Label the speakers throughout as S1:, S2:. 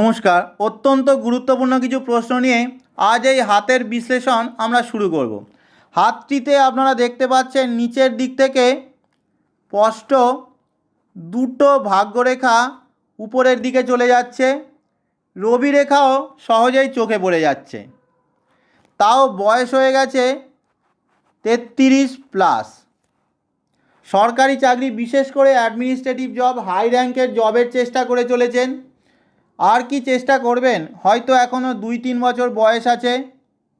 S1: নমস্কার। অত্যন্ত গুরুত্বপূর্ণ কিছু প্রশ্ন নিয়ে আজ এই হাতের বিশ্লেষণ আমরা শুরু করব। হাতটিতে আপনারা দেখতে পাচ্ছেন নিচের দিক থেকে স্পষ্ট দুটো ভাগ্যরেখা উপরের দিকে চলে যাচ্ছে। রবি রেখাও সহজেই চোখে পড়ে যাচ্ছে। তাও বয়স হয়ে গেছে তেত্রিশ প্লাস। সরকারি চাকরি বিশেষ করে অ্যাডমিনিস্ট্রেটিভ জব হাই র্যাঙ্কের জবের চেষ্টা করে চলেছেন। আর কি চেষ্টা করবেন? হয়তো এখনও দুই তিন বছর বয়স আছে,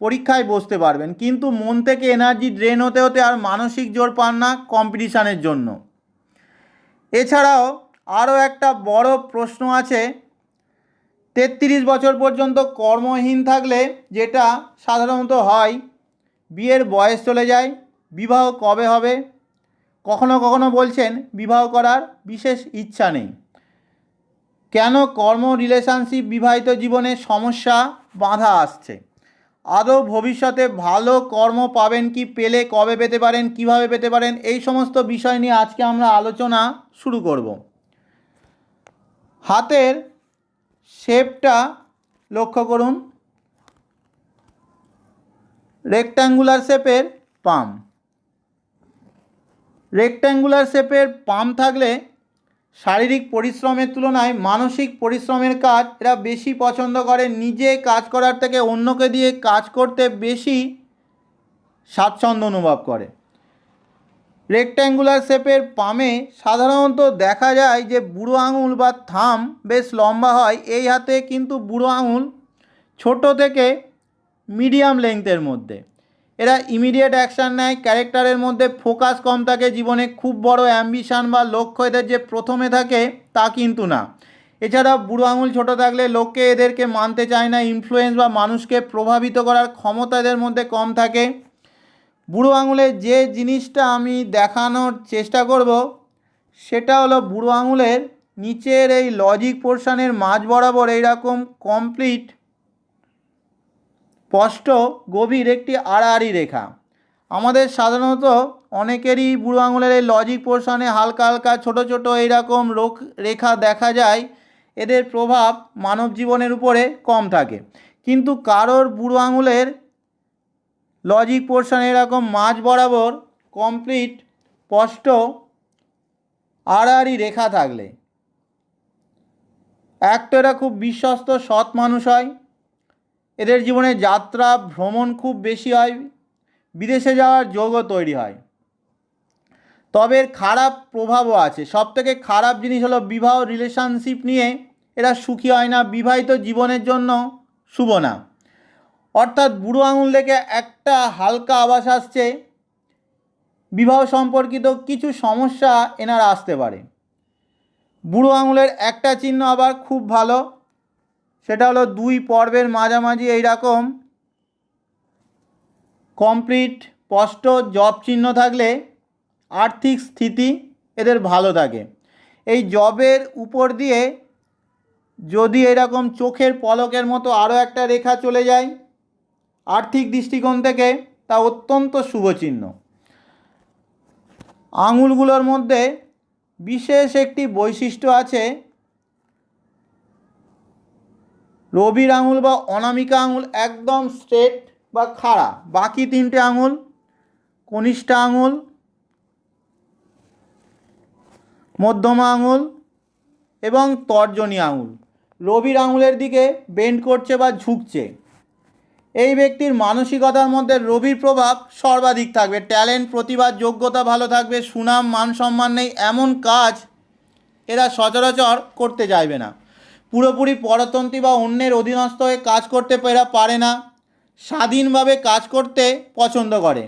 S1: পরীক্ষায় বসতে পারবেন। কিন্তু মন থেকে এনার্জি ড্রেন হতে হতে আর মানসিক জোর পান না কম্পিটিশানের জন্য। এছাড়াও আরও একটা বড় প্রশ্ন আছে, তেত্রিশ বছর পর্যন্ত কর্মহীন থাকলে যেটা সাধারণত হয়, বিয়ের বয়স চলে যায়, বিবাহ কবে হবে? কখনো কখনো বলছেন বিবাহ করার বিশেষ ইচ্ছা নেই। কেন কর্ম রিলেশনশিপ বিবাহিত জীবনে সমস্যা বাধা আসছে? আদৌ ভবিষ্যতে ভালো কর্ম পাবেন কি, পেলে কবে পেতে পারেন, কীভাবে পেতে পারেন, এই সমস্ত বিষয় নিয়ে আজকে আমরা আলোচনা শুরু করব। হাতের শেপটা লক্ষ্য করুন। রেক্ট্যাঙ্গুলার শেপের পাম রেক্ট্যাঙ্গুলার শেপের পাম থাকলে শারীরিক পরিশ্রমের তুলনায় মানসিক পরিশ্রমের কাজ এরা বেশি পছন্দ করে। নিজে কাজ করার থেকে অন্যকে দিয়ে কাজ করতে বেশি স্বাচ্ছন্দ্য অনুভব করে। রেক্ট্যাঙ্গুলার শেপের পামে সাধারণত দেখা যায় যে বুড়ো আঙুল বা থাম বেশ লম্বা হয়। এই হাতে কিন্তু বুড়ো আঙুল ছোট থেকে মিডিয়াম লেংথের মধ্যে। এরা ইমিডিয়েট অ্যাকশান নেয় ক্যারেক্টারের মধ্যে ফোকাস কম থাকে জীবনে, খুব বড় অ্যাম্বিশান বা লক্ষ্য এদের যে প্রথমে থাকে তা কিন্তু না। এছাড়া বুড়ো আঙুল ছোটো থাকলে লোককে এদেরকে মানতে চায় না ইনফ্লুয়েন্স বা মানুষকে প্রভাবিত করার ক্ষমতা এদের মধ্যে কম থাকে। বুড়ো আঙুলের যে জিনিসটা আমি দেখানোর চেষ্টা করব, সেটা হলো বুড়ো আঙুলের নিচের এই লজিক পোর্শনের মাঝ বরাবর এইরকম কমপ্লিট স্পষ্ট গভীর একটি আড়াআড়ি রেখা। আমাদের সাধারণত অনেকেরই বুড়ো আঙুলের এই লজিক পোর্শনে হালকা হালকা ছোট ছোট এইরকম রোগ রেখা দেখা যায়, এদের প্রভাব মানব জীবনের উপরে কম থাকে। কিন্তু কারোর বুড়ো আঙুলের লজিক পোর্শন এরকম মাঝ বরাবর কমপ্লিট স্পষ্ট আড়াআড়ি রেখা থাকলে। এক তো এরা খুব বিশ্বস্ত, সৎ মানুষ হয়। এদের জীবনে যাত্রা, ভ্রমণ খুব বেশি হয়। বিদেশে যাওয়ার যোগও তৈরি হয়। তবে এর খারাপ প্রভাবও আছে। সব থেকে খারাপ জিনিস হলো বিবাহ রিলেশনশিপ নিয়ে এরা সুখী হয় না, বিবাহিত জীবনের জন্য শুভ না। অর্থাৎ বুড়ো আঙুল থেকে একটা হালকা আভাস আসছে। বিবাহ সম্পর্কিত কিছু সমস্যা এনার আসতে পারে। বুড়ো আঙুলের একটা চিহ্ন আবার খুব ভালো। সেটা হলো দুই পর্বের মাঝামাঝি এইরকম। কমপ্লিট, স্পষ্ট, জব চিহ্ন থাকলে আর্থিক স্থিতি এদের ভালো থাকে। এই জবের উপর দিয়ে যদি এরকম চোখের পলকের মতো আরও একটা রেখা চলে যায়, আর্থিক দৃষ্টিকোণ থেকে তা অত্যন্ত শুভ চিহ্ন। আঙুলগুলোর মধ্যে বিশেষ একটি বৈশিষ্ট্য আছে রবির আঙুল বা অনামিকা আঙুল একদম স্ট্রেট বা খাড়া। বাকি তিনটে আঙুল, কনিষ্ঠা আঙুল, মধ্যমা আঙুল এবং তর্জনী আঙুল। রবির আঙুলের দিকে বেন্ড করছে বা ঝুঁকছে। এই ব্যক্তির মানসিকতার মধ্যে রবির প্রভাব সর্বাধিক থাকবে। ট্যালেন্ট প্রতিভা, যোগ্যতা ভালো থাকবে, সুনাম মান সম্মান নেই, এমন কাজ এরা সচরাচর করতে চাইবে না। পুরোপুরি পরতন্ত্রী বা অন্যের অধীনস্থ হয়ে কাজ করতে এরা পারে না, স্বাধীনভাবে কাজ করতে পছন্দ করে।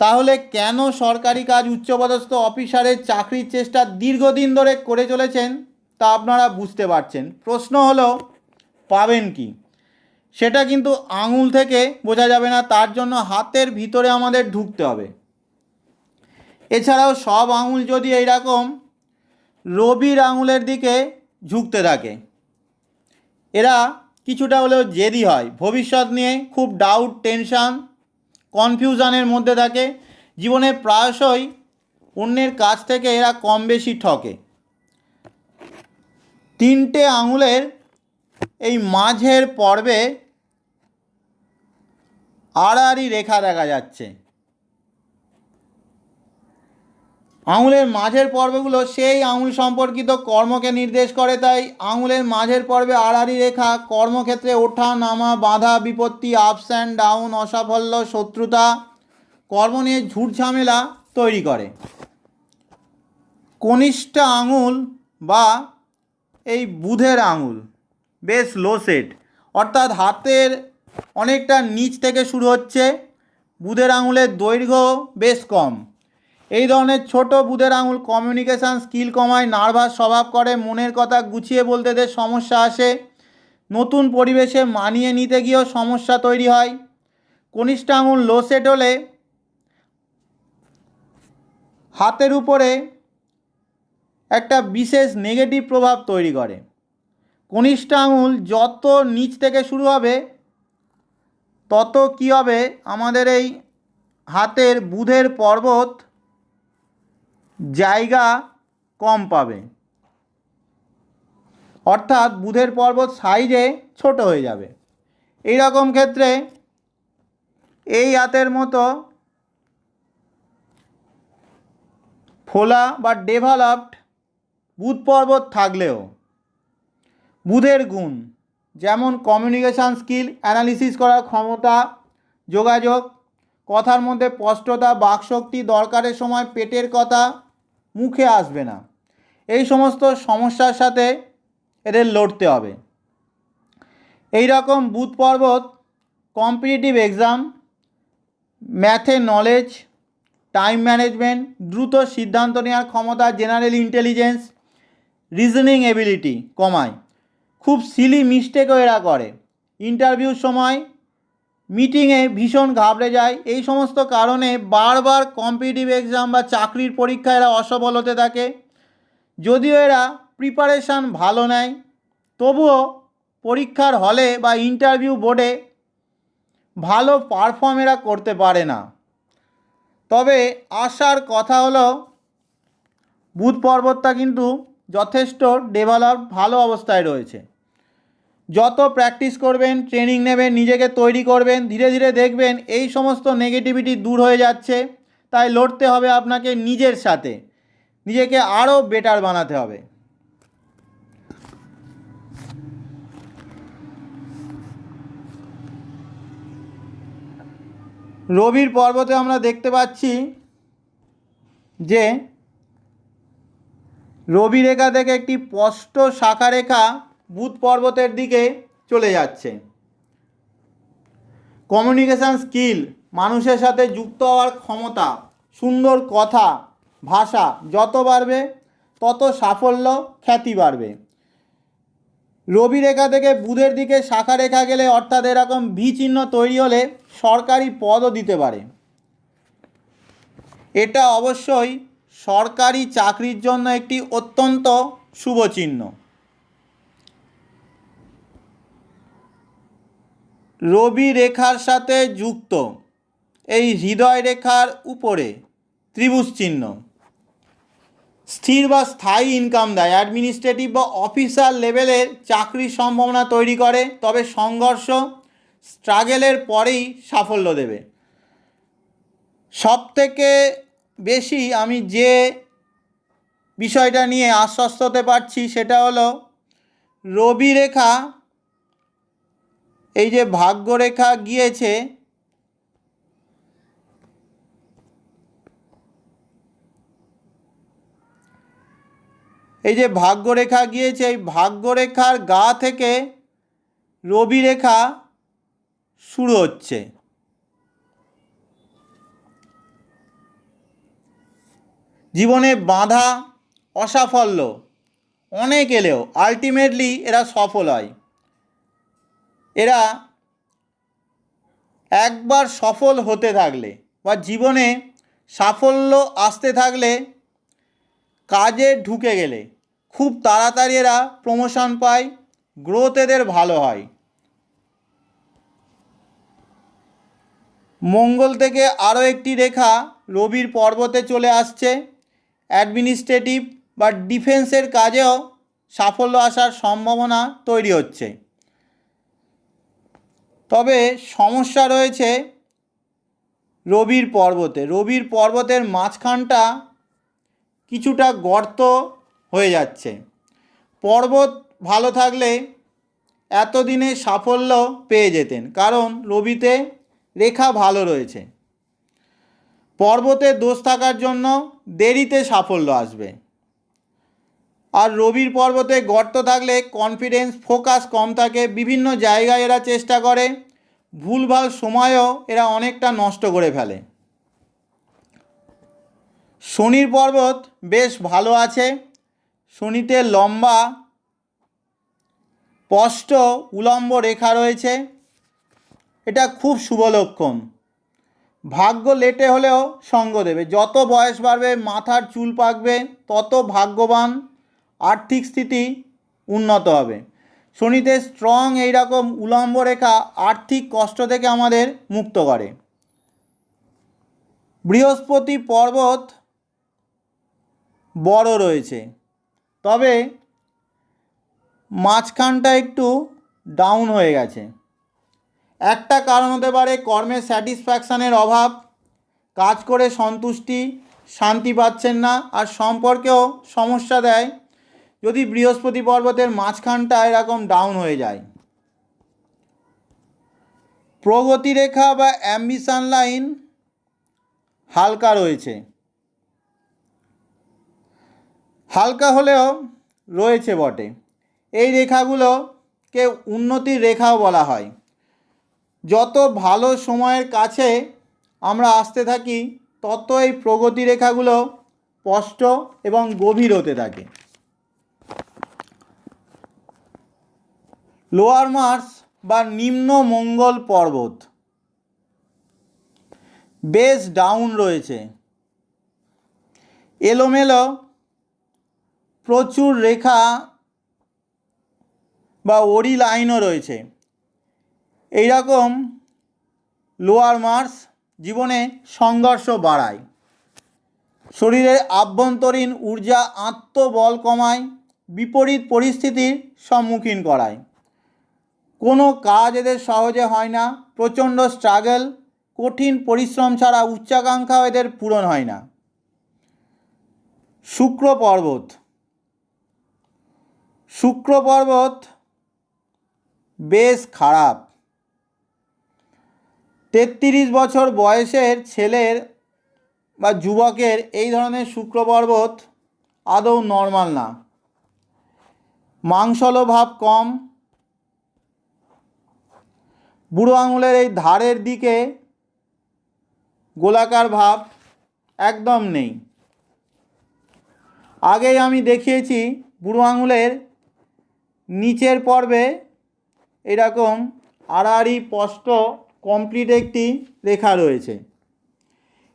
S1: তাহলে কেন সরকারি কাজ উচ্চপদস্থ অফিসারের চাকরির চেষ্টা দীর্ঘদিন ধরে করে চলেছেন তা আপনারা বুঝতে পারছেন। প্রশ্ন হলো, পাবেন কি? সেটা কিন্তু আঙুল থেকে বোঝা যাবে না, তার জন্য হাতের ভিতরে আমাদের ঢুকতে হবে। এছাড়াও সব আঙুল যদি এইরকম, রবির আঙুলের দিকে ঝুঁকতে থাকে। এরা কিছুটা হলেও জেদি হয়। ভবিষ্যৎ নিয়ে খুব ডাউট টেনশান কনফিউশনের মধ্যে থাকে। জীবনে প্রায়শই অন্যের কাছ থেকে এরা কম বেশি ঠকে। তিনটে আঙুলের এই মাঝের পর্বে আড়াআড়ি রেখা দেখা যাচ্ছে। আঙুলের মাঝের পর্বগুলো সেই আঙুল সম্পর্কিত কর্মকে নির্দেশ করে, তাই আঙুলের মাঝের পর্বে আড়াআড়ি রেখা, কর্মক্ষেত্রে ওঠা, নামা, বাধা, বিপত্তি আপস অ্যান্ড ডাউন অসাফল্য, শত্রুতা, কর্ম নিয়ে ঝুট ঝামেলা তৈরি করে। কনিষ্ঠ আঙুল বা এই বুধের আঙুল, বেশ লো সেট অর্থাৎ হাতের অনেকটা নিচ থেকে শুরু হচ্ছে, বুধের আঙুলের দৈর্ঘ্য বেশ কম। এই ধরনের ছোট বুধের আঙুল কমিউনিকেশান স্কিল কমায় নার্ভাস স্বভাব করে, মনের কথা গুছিয়ে বলতে দের সমস্যা আসে, নতুন পরিবেশে মানিয়ে নিতে গিয়েও সমস্যা তৈরি হয়। কনিষ্ঠ আঙুল লো সেট হলে হাতের উপরে একটা বিশেষ নেগেটিভ প্রভাব তৈরি করে। কনিষ্ঠ আঙুল যত নিচ থেকে শুরু হবে, তত কী হবে? আমাদের এই হাতের বুধের পর্বত জায়গা কম পাবে। অর্থাৎ বুধের পর্বত সাইজে ছোট হয়ে যাবে। এই রকম ক্ষেত্রে এই হাতের মতো ফোলা বা ডেভেলপড বুধ পর্বত থাকলেও বুধের গুণ, যেমন কমিউনিকেশান স্কিল অ্যানালিসিস করার ক্ষমতা, যোগাযোগ, কথার মধ্যে স্পষ্টতা, বাকশক্তি দরকারের সময়, পেটের কথা মুখে আসবে না। এই সমস্ত সমস্যার সাথে এদের লড়তে হবে। এই রকম বুধ পর্বত কম্পিটিটিভ এক্সাম ম্যাথে নলেজ টাইম ম্যানেজমেন্ট দ্রুত সিদ্ধান্ত নেওয়ার ক্ষমতা জেনারেল ইন্টেলিজেন্স রিজনিং এবিলিটি কমায়। খুব সিলি মিস্টেকও এরা করে। ইন্টারভিউর সময় মিটিংয়ে ভীষণ ঘাবড়ে যায়। এই সমস্ত কারণে বারবার কম্পিটিটিভ এক্সাম বা চাকরির পরীক্ষায় এরা অসফল হতে থাকে। যদিও এরা প্রিপারেশান ভালো নেয়, তবুও পরীক্ষার হলে বা ইন্টারভিউ বোর্ডে ভালো পারফর্ম এরা করতে পারে না। তবে আসার কথা হলো, বুধ পর্বতটা কিন্তু যথেষ্ট ডেভেলপ, ভালো অবস্থায় রয়েছে। যত প্র্যাকটিস করবেন ট্রেনিং নেবেন, নিজেকে তৈরি করবেন, ধীরে ধীরে দেখবেন এই সমস্ত নেগেটিভিটি দূর হয়ে যাচ্ছে, তাই লড়তে হবে আপনাকে নিজের সাথে। নিজেকে আরও বেটার বানাতে হবে। রবির পর্বতে আমরা দেখতে পাচ্ছি যে রবি রেখা থেকে একটি স্পষ্ট শাখা রেখা বুধ পর্বতের দিকে চলে যাচ্ছে। কমিউনিকেশান স্কিল মানুষের সাথে যুক্ত হওয়ার ক্ষমতা, সুন্দর কথা, ভাষা যত বাড়বে, তত সাফল্য, খ্যাতি বাড়বে। রবি রেখা থেকে বুধের দিকে শাখা রেখা গেলে অর্থাৎ এরকম ভি চিহ্ন তৈরি হলে সরকারি পদও দিতে পারে। এটা অবশ্যই সরকারি চাকরির জন্য একটি অত্যন্ত শুভ চিহ্ন। রবি রেখার সাথে যুক্ত। এই হৃদয় রেখার উপরে ত্রিভুজ চিহ্ন। স্থির বা স্থায়ী ইনকাম দেয়। অ্যাডমিনিস্ট্রেটিভ বা অফিসার লেভেলের চাকরির সম্ভাবনা তৈরি করে, তবে সংঘর্ষ স্ট্রাগেলের পরেই সাফল্য দেবে। সব থেকে বেশি আমি যে বিষয়টা নিয়ে আশ্বস্ত হতে পারছি সেটা হলো রবি রেখা এই যে ভাগ্যরেখা গিয়েছে, এই যে ভাগ্যরেখা গিয়েছে, এই ভাগ্যরেখার গা থেকে রবি রেখা শুরু হচ্ছে। জীবনে বাধা অসাফল্য, অনেক এলেও আলটিমেটলি এরা সফল হয়। এরা একবার সফল হতে থাকলে বা জীবনে সাফল্য আসতে থাকলে কাজে ঢুকে গেলে খুব তাড়াতাড়ি এরা প্রমোশন পায় গ্রোথ এদের ভালো হয়। মঙ্গল থেকে আরও একটি রেখা রবির পর্বতে চলে আসছে। অ্যাডমিনিস্ট্রেটিভ বা ডিফেন্সের কাজেও সাফল্য আসার সম্ভাবনা তৈরি হচ্ছে। তবে সমস্যা রয়েছে রবির পর্বতে। রবির পর্বতের মাঝখানটা কিছুটা গর্ত হয়ে যাচ্ছে। পর্বত ভালো থাকলে এতদিনে সাফল্য পেয়ে যেতেন, কারণ রবিতে রেখা ভালো রয়েছে। পর্বতে দোষ থাকার জন্য দেরিতে সাফল্য আসবে। আর রবির পর্বতে গর্ত থাকলে কনফিডেন্স ফোকাস কম থাকে, বিভিন্ন জায়গায় এরা চেষ্টা করে। ভুলভাল সময়ও এরা অনেকটা নষ্ট করে ফেলে। শনির পর্বত বেশ ভালো আছে। শনিতে লম্বা, স্পষ্ট, উলম্ব রেখা রয়েছে। এটা খুব শুভ লক্ষণ। ভাগ্য লেটে হলেও সঙ্গ দেবে। যত বয়স বাড়বে, মাথার চুল পাকবে, তত ভাগ্যবান। আর্থিক স্থিতি উন্নত হবে। শনিতে স্ট্রং এইরকম উলম্ব রেখা আর্থিক কষ্ট থেকে আমাদের মুক্ত করে। বৃহস্পতি পর্বত বড় রয়েছে। তবে মাঝখানটা একটু ডাউন হয়ে গেছে। একটা কারণ হতে পারে কর্মের স্যাটিসফ্যাকশানের অভাব। কাজ করে সন্তুষ্টি, শান্তি পাচ্ছেন না আর সম্পর্কেও সমস্যা দেয়। যদি বৃহস্পতি পর্বতের মাঝখানটা এরকম ডাউন হয়ে যায়। প্রগতি রেখা বা অ্যাম্বিশন লাইন হালকা রয়েছে। হালকা হলেও রয়েছে বটে। এই রেখাগুলোকে উন্নতির রেখাও বলা হয়। যত ভালো সময়ের কাছে আমরা আসতে থাকি তত এই প্রগতি রেখাগুলো স্পষ্ট এবং গভীর হতে থাকে। লোয়ার মার্স বা নিম্ন মঙ্গল পর্বত। বেশ ডাউন রয়েছে। এলোমেলো প্রচুর রেখা বা ওরি লাইনও রয়েছে। এইরকম লোয়ার মার্স জীবনে সংঘর্ষ বাড়ায়। শরীরের আভ্যন্তরীণ ঊর্জা আত্মবল কমায়, বিপরীত পরিস্থিতির সম্মুখীন করায়। কোনো কাজ এদের সহজে হয় না, প্রচণ্ড স্ট্রাগল কঠিন পরিশ্রম ছাড়া উচ্চাকাঙ্ক্ষাও এদের পূরণ হয় না। শুক্র পর্বত। শুক্র পর্বত বেশ খারাপ। তেত্রিশ বছর বয়সের ছেলের বা যুবকের এই ধরনের শুক্র পর্বত আদৌ নর্মাল না। মাংসল ভাব কম বুড়ো আঙুলের এই ধারের দিকে গোলাকার ভাব একদম নেই। আগেই আমি দেখিয়েছি বুড়ো আঙুলের নিচের পর্বে এরকম আড়াআড়ি স্পষ্ট কমপ্লিট একটি রেখা রয়েছে।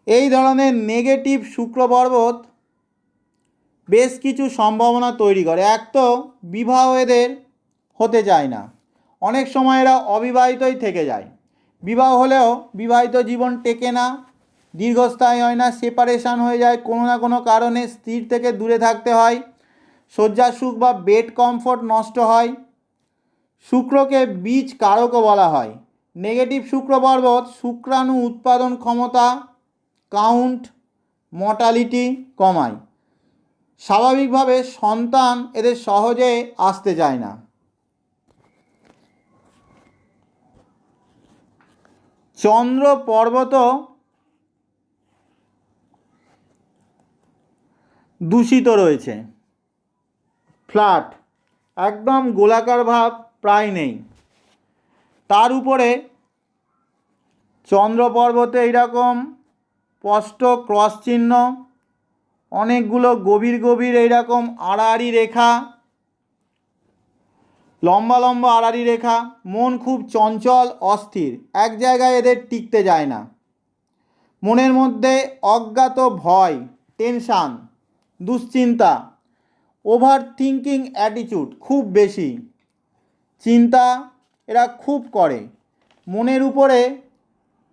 S1: এই ধরনের নেগেটিভ শুক্র পর্বত বেশ কিছু সম্ভাবনা তৈরি করে। এক তো বিবাহ এদের হতে চায় না। অনেক সময় এরা অবিবাহিতই থেকে যায়। বিবাহ হলেও বিবাহিত জীবন টেকে না, দীর্ঘস্থায়ী হয় না সেপারেশান হয়ে যায়, কোনো না কোনো কারণে স্ত্রীর থেকে দূরে থাকতে হয় শয্যা সুখ বা বেড কমফোর্ট নষ্ট হয়, শুক্রকে বীজ কারকও বলা হয়। নেগেটিভ শুক্র পর্বত, শুক্রাণু উৎপাদন ক্ষমতা কাউন্ট মর্টালিটি কমায়। স্বাভাবিকভাবে সন্তান এদের সহজে আসতে চায় না। চন্দ্র পর্বত দূষিত রয়েছে। ফ্ল্যাট, একদম গোলাকার ভাব প্রায় নেই। তার উপরে চন্দ্র পর্বতে এইরকম স্পষ্ট ক্রস চিহ্ন, অনেকগুলো গভীর গভীর এইরকম আড়াআড়ি রেখা লম্বা লম্বা আড়াআড়ি রেখা, মন খুব চঞ্চল, অস্থির। এক জায়গায় এদের টিকতে যায় না। মনের মধ্যে অজ্ঞাত ভয়, টেনশান, দুশ্চিন্তা ওভার থিঙ্কিং অ্যাটিচিউড খুব বেশি। চিন্তা এরা খুব করে। মনের উপরে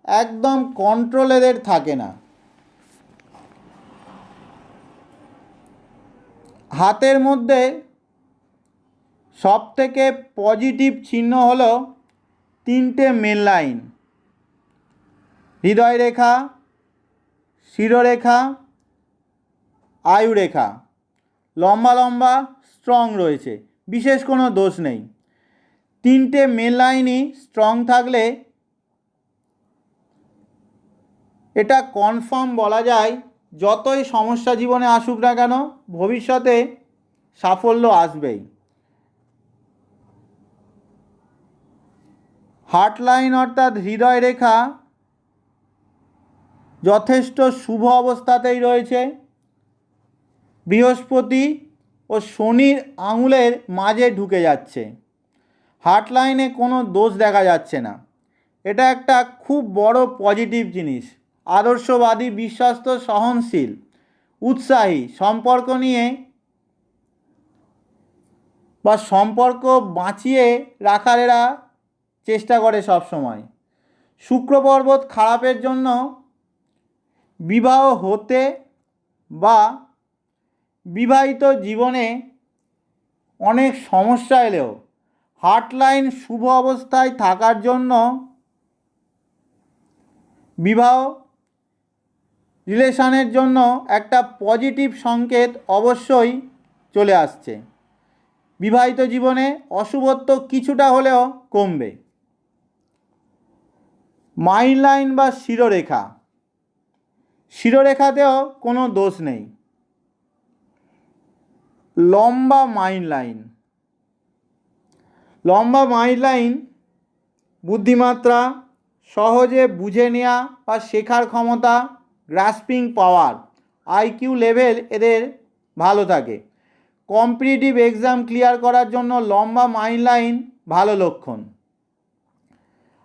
S1: একদম কন্ট্রোল এদের থাকে না। হাতের মধ্যে সব থেকে পজিটিভ চিহ্ন হলো তিনটে মেন লাইন হৃদয় রেখা শিরোরেখা, আয়ুরেখা। লম্বা লম্বা স্ট্রং রয়েছে, বিশেষ কোনো দোষ নেই। তিনটে মেন লাইনই স্ট্রং থাকলে এটা কনফার্ম বলা যায়, যতই সমস্যা জীবনে আসুক না কেন, ভবিষ্যতে সাফল্য আসবেই। হার্ট লাইন অর্থাৎ হৃদয় রেখা যথেষ্ট শুভ অবস্থাতেই রয়েছে। বৃহস্পতি ও শনির আঙুলের মাঝে ঢুকে যাচ্ছে। হার্ট লাইনে কোনো দোষ দেখা যাচ্ছে না। এটা একটা খুব বড় পজিটিভ জিনিস। আদর্শবাদী, বিশ্বাস্ত, সহনশীল, উৎসাহী সম্পর্ক নিয়ে বা সম্পর্ক বাঁচিয়ে রাখার এরা চেষ্টা করে সব সময়। শুক্র পর্বত খারাপের জন্য বিবাহ হতে বা বিবাহিত জীবনে অনেক সমস্যা এলেও, হার্টলাইন শুভ অবস্থায় থাকার জন্য বিবাহ রিলেশনের জন্য একটা পজিটিভ সংকেত অবশ্যই চলে আসছে। বিবাহিত জীবনে অশুভত্ব কিছুটা হলেও কমবে। মাইন লাইন বা শিরোরেখা। শিরোরেখাতেও কোনো দোষ নেই। লম্বা মাইন লাইন। লম্বা মাইন লাইন বুদ্ধিমাত্রা, সহজে বুঝে নেওয়া বা শেখার ক্ষমতা, গ্রাস্পিং পাওয়ার আইকিউ লেভেল এদের ভালো থাকে। কম্পিটিটিভ এক্সাম ক্লিয়ার করার জন্য লম্বা মাইন লাইন ভালো লক্ষণ।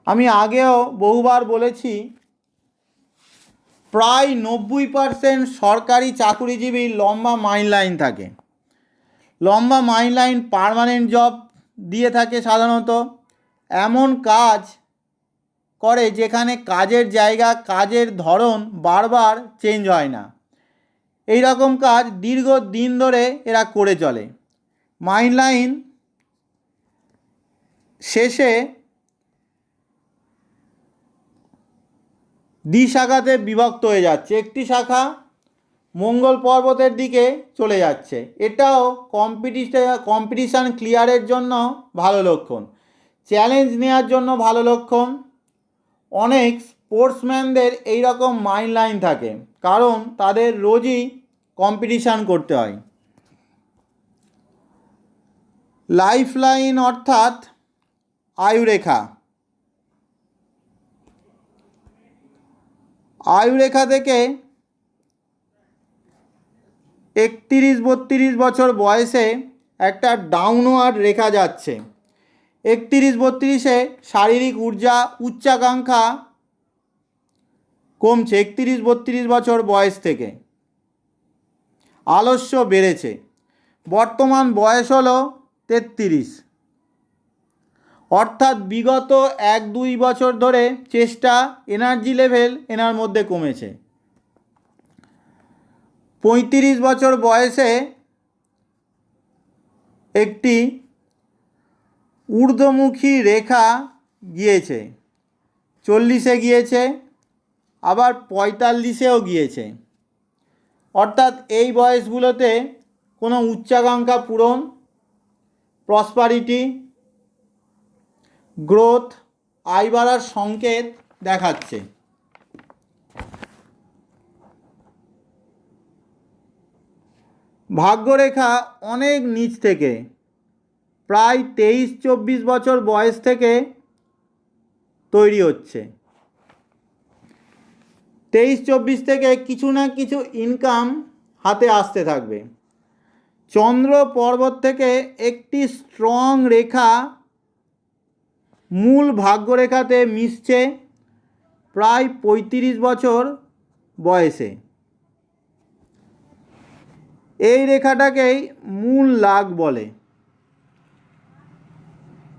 S1: আমি আগেও বহুবার বলেছি, প্রায় নব্বই পারসেন্ট সরকারি চাকুরিজীবীর লম্বা মাইন লাইন থাকে। লম্বা মাইন লাইন পারমানেন্ট জব দিয়ে থাকে সাধারণত। এমন কাজ করে যেখানে কাজের জায়গা, কাজের ধরন বারবার চেঞ্জ হয় না। এই রকম কাজ দীর্ঘ দিন ধরে এরা করে চলে। মাইন লাইন শেষে দ্বি শাখাতে বিভক্ত হয়ে যাচ্ছে। একটি শাখা মঙ্গল পর্বতের দিকে চলে যাচ্ছে। এটাও কম্পিটিশন কম্পিটিশান ক্লিয়ারের জন্য ভালো লক্ষণ। চ্যালেঞ্জ নেওয়ার জন্য ভালো লক্ষণ। অনেক স্পোর্টসম্যানদের এই রকম মাইন্ড লাইন থাকে, কারণ তাদের রোজই কম্পিটিশান করতে হয়। লাইফ লাইন অর্থাৎ আয়ুরেখা। আয়ুরেখা থেকে একতিরিশ, বত্রিশ বছর বয়সে একটা ডাউনওয়ার্ড রেখা যাচ্ছে। একতিরিশ, বত্রিশে শারীরিক ঊর্জা উচ্চাকাঙ্ক্ষা কমছে, একতিরিশ, বত্রিশ বছর বয়স থেকে। আলস্য বেড়েছে। বর্তমান বয়স হলো তেত্রিশ। অর্থাৎ বিগত এক দুই বছর ধরে চেষ্টা এনার্জি লেভেল এনার মধ্যে কমেছে। পঁয়ত্রিশ বছর বয়সে একটি ঊর্ধ্বমুখী রেখা গিয়েছে, চল্লিশে গিয়েছে, আবার পঁয়তাল্লিশেও গিয়েছে। অর্থাৎ এই বয়সগুলোতে কোনো উচ্চাকাঙ্ক্ষা পূরণ প্রসপারিটি গ্রোথ আয় বাড়ার সংকেত দেখাচ্ছে। ভাগ্যরেখা অনেক নিচ থেকে, প্রায় তেইশ চব্বিশ বছর বয়স থেকে তৈরি হচ্ছে। তেইশ চব্বিশ থেকে কিছু না কিছু ইনকাম হাতে আসতে থাকবে। চন্দ্র পর্বত থেকে একটি স্ট্রং রেখা মূল ভাগ্যরেখাতে মিশছে প্রায় পঁয়ত্রিশ বছর বয়সে। এই রেখাটাকেই মূল লাগ বলে।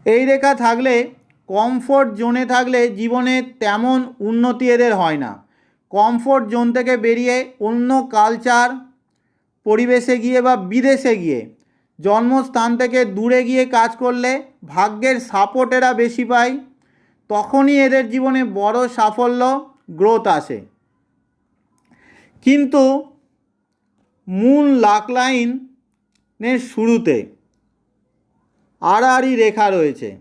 S1: এই রেখা থাকলে, কমফোর্ট জোনে থাকলে জীবনে তেমন উন্নতি এদের হয় না। কমফোর্ট জোন থেকে বেরিয়ে অন্য কালচার, পরিবেশে গিয়ে বা বিদেশে গিয়ে জন্মস্থান থেকে দূরে গিয়ে কাজ করলে ভাগ্যের সাপোর্ট এরা বেশি পায়। তখনই এদের জীবনে বড় সাফল্য গ্রোথ আসে। কিন্তু মূল লাক লাইনের শুরুতে আড়াআড়ি রেখা রয়েছে।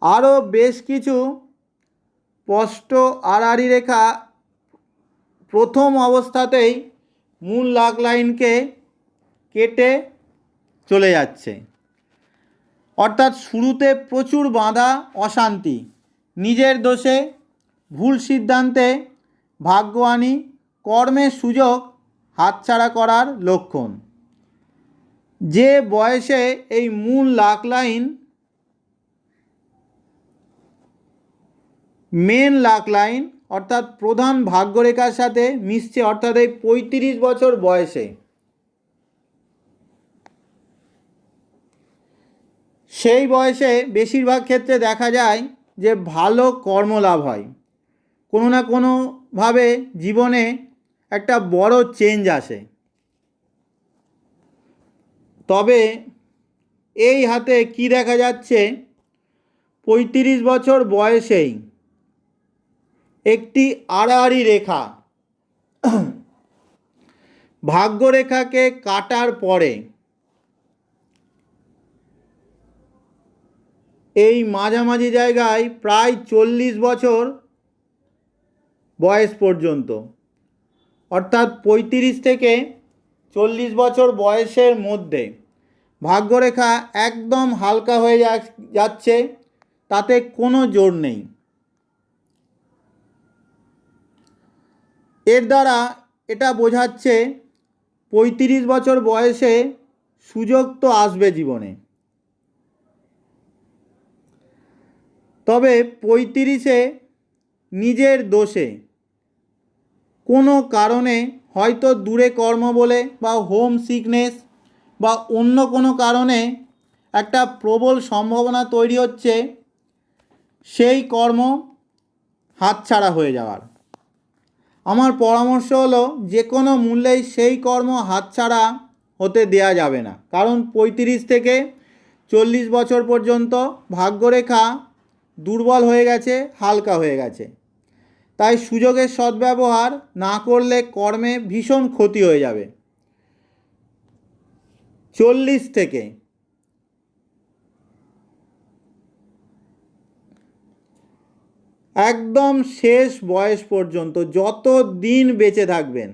S1: আরও বেশ কিছু স্পষ্ট আড়াআড়ি রেখা প্রথম অবস্থাতেই মূল লাক লাইনকে কেটে চলে যাচ্ছে। অর্থাৎ শুরুতে প্রচুর বাধা, অশান্তি। নিজের দোষে, ভুল সিদ্ধান্তে ভাগ্যহানি কর্মের সুযোগ হাতছাড়া করার লক্ষণ। যে বয়সে এই মূল luck line, main luck line, অর্থাৎ প্রধান ভাগ্যরেখার সাথে মিশছে, অর্থাৎ এই পঁয়ত্রিশ বছর বয়সে সেই বয়সে বেশিরভাগ ক্ষেত্রে দেখা যায় যে ভালো কর্মলাভ হয়। কোনো না কোনোভাবে জীবনে একটা বড় চেঞ্জ আসে। তবে এই হাতে কি দেখা যাচ্ছে? পঁয়ত্রিশ বছর বয়সেই একটি আড়াআড়ি রেখা ভাগ্যরেখাকে কাটার পরে এই মাঝামাঝি জায়গায় প্রায় চল্লিশ বছর বয়স পর্যন্ত। অর্থাৎ পঁয়ত্রিশ থেকে চল্লিশ বছর বয়সের মধ্যে ভাগ্যরেখা একদম হালকা হয়ে যাচ্ছে, তাতে কোনো জোর নেই। এর দ্বারা এটা বোঝাচ্ছে পঁয়ত্রিশ বছর বয়সে সুযোগ তো আসবে জীবনে। তবে পঁয়ত্রিশে নিজের দোষে। কোনো কারণে হয়তো দূরে কর্ম বলে বা হোম সিকনেস বা অন্য কোনো কারণে একটা প্রবল সম্ভাবনা তৈরি হচ্ছে, সেই কর্ম হাতছাড়া হয়ে যাওয়ার। আমার পরামর্শ হলো যে কোনো মূল্যেই সেই কর্ম হাতছাড়া হতে দেয়া যাবে না। কারণ পঁয়ত্রিশ থেকে চল্লিশ বছর পর্যন্ত ভাগ্যরেখা দুর্বল হয়ে গেছে, হালকা হয়ে গেছে। তাই সুযোগের সদ্ব্যবহার না করলে কর্মে ভীষণ ক্ষতি হয়ে যাবে। চল্লিশ থেকে একদম শেষ বয়স পর্যন্ত যত দিন বেঁচে থাকবেন,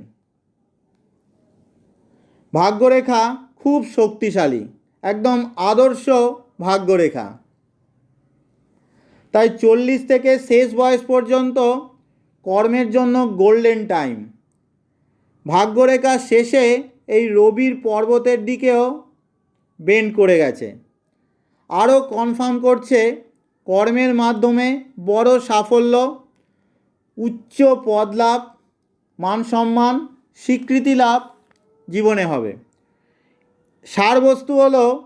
S1: ভাগ্যরেখা খুব শক্তিশালী, একদম আদর্শ ভাগ্যরেখা। তাই চল্লিশ থেকে শেষ বয়স পর্যন্ত কর্মের জন্য গোল্ডেন টাইম। ভাগ্যরেখা শেষে এই রবির পর্বতের দিকেও বেন্ড করে গেছে। আরও কনফার্ম করছে, কর্মের মাধ্যমে বড় সাফল্য, উচ্চ পদ লাভ, মান সম্মান, স্বীকৃতি লাভ জীবনে হবে। সারবস্তু হলো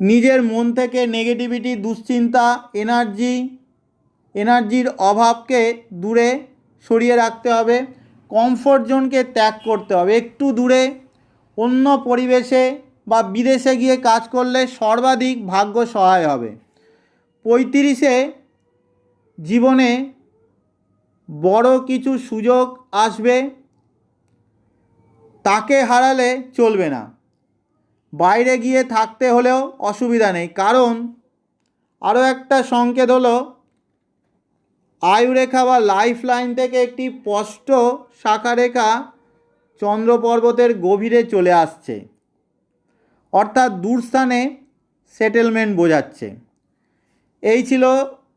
S1: নিজের মন থেকে নেগেটিভিটি দুশ্চিন্তা এনার্জি এনার্জির অভাবকে দূরে সরিয়ে রাখতে হবে কমফোর্ট জোনকে ত্যাগ করতে হবে। একটু দূরে, অন্য পরিবেশে বা বিদেশে গিয়ে কাজ করলে সর্বাধিক ভাগ্য সহায় হবে। পঁয়ত্রিশে, জীবনে বড় কিছু সুযোগ আসবে, তাকে হারালে চলবে না। বাইরে গিয়ে থাকতে হলেও অসুবিধা নেই। কারণ আরও একটা সংকেত হলো, আয়ুরেখা বা লাইফ লাইন থেকে একটি স্পষ্ট শাখারেখা চন্দ্র পর্বতের গভীরে চলে আসছে। অর্থাৎ দূরস্থানে সেটেলমেন্ট বোঝাচ্ছে। এই ছিল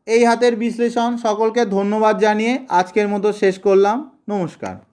S1: এই হাতের বিশ্লেষণ। সকলকে ধন্যবাদ জানিয়ে আজকের মতো শেষ করলাম। নমস্কার।